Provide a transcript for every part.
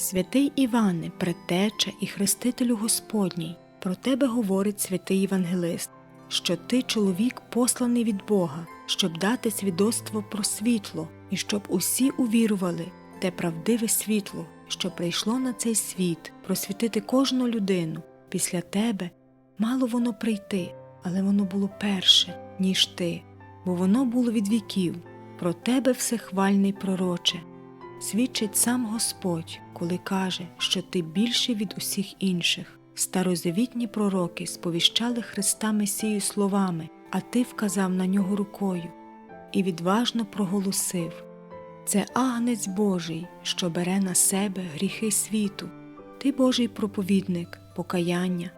Святий Іване, предтеча і хрестителю Господній, про тебе говорить святий Євангелист, що ти чоловік посланий від Бога, щоб дати свідоцтво про світло, і щоб усі увірували те правдиве світло, що прийшло на цей світ, просвітити кожну людину. Після тебе мало воно прийти, але воно було перше, ніж ти, бо воно було від віків. Про тебе всехвальний пророче, свідчить сам Господь, коли каже, що ти більший від усіх інших. Старозавітні пророки сповіщали Христа Месію словами, а ти вказав на нього рукою і відважно проголосив Це агнець Божий, що бере на себе гріхи світу. Ти Божий проповідник, покаяння.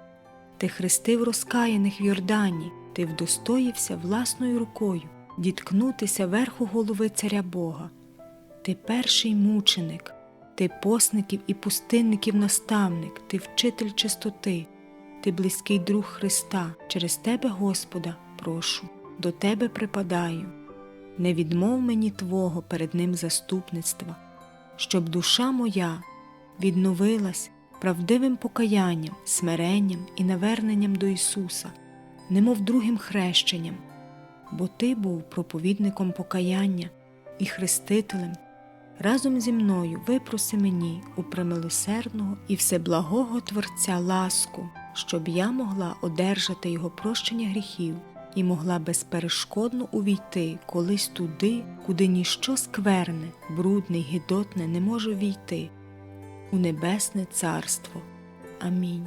Ти хрестив розкаяних в Йордані, ти вдостоївся власною рукою діткнутися верху голови царя Бога. Ти перший мученик, ти посників і пустинників наставник, ти вчитель чистоти, ти близький друг Христа, через тебе, Господа, прошу, до тебе припадаю. Не відмов мені Твого перед Ним заступництва, щоб душа моя відновилась правдивим покаянням, смиренням і наверненням до Ісуса, немов другим хрещенням, бо Ти був проповідником покаяння і хрестителем. Разом зі мною випроси мені у премилосердного і всеблагого Творця ласку, щоб я могла одержати Його прощення гріхів і могла безперешкодно увійти колись туди, куди ніщо скверне, брудне й гидотне не може війти, у Небесне Царство. Амінь.